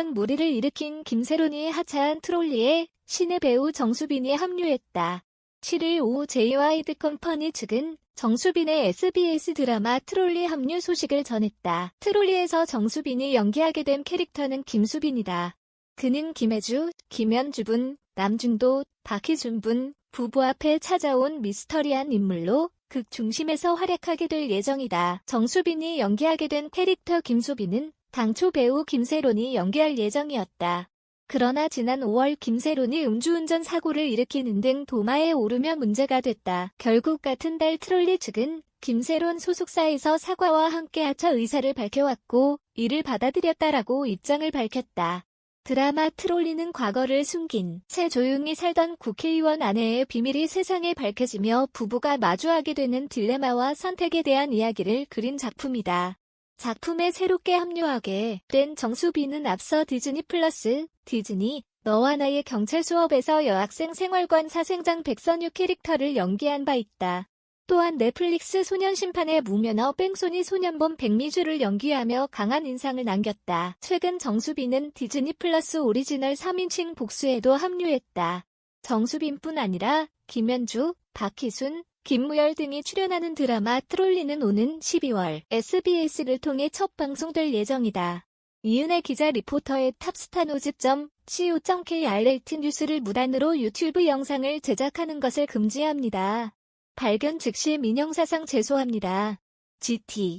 음주운전 무리를 일으킨 김세론이의 하차한 트롤리에 신의 배우 정수빈이 합류했다. 7일 오후 제이와이드 컴퍼니 측은 정수빈의 SBS 드라마 트롤리 합류 소식을 전했다. 트롤리에서 정수빈이 연기하게 된 캐릭터는 김수빈이다. 그는 김혜주, 김현주분, 남중도, 박희준분 부부 앞에 찾아온 미스터리한 인물로 극 중심에서 활약하게 될 예정이다. 정수빈이 연기하게 된 캐릭터 김수빈은 당초 배우 김세론이 연기할 예정이었다. 그러나 지난 5월 김세론이 음주운전 사고를 일으키는 등 도마에 오르며 문제가 됐다. 결국 같은 달 트롤리 측은 김세론 소속사에서 사과와 함께 하차 의사를 밝혀왔고 이를 받아들였다라고 입장을 밝혔다. 드라마 트롤리는 과거를 숨긴 채 조용히 살던 국회의원 아내의 비밀이 세상에 밝혀지며 부부가 마주하게 되는 딜레마와 선택에 대한 이야기를 그린 작품이다. 작품에 새롭게 합류하게 된 정수빈은 앞서 디즈니 플러스, 디즈니, 너와 나의 경찰 수업에서 여학생 생활관 사생장 백선유 캐릭터를 연기한 바 있다. 또한 넷플릭스 소년 심판의 무면허 뺑소니 소년범 백미주를 연기하며 강한 인상을 남겼다. 최근 정수빈은 디즈니 플러스 오리지널 3인칭 복수에도 합류했다. 정수빈뿐 아니라 김현주, 박희순, 김무열 등이 출연하는 드라마 트롤리는 오는 12월 SBS를 통해 첫 방송될 예정이다. 이은혜 기자 리포터의 탑스타노즈.co.kr 뉴스를 무단으로 유튜브 영상을 제작하는 것을 금지합니다. 발견 즉시 민형사상 제소합니다. GT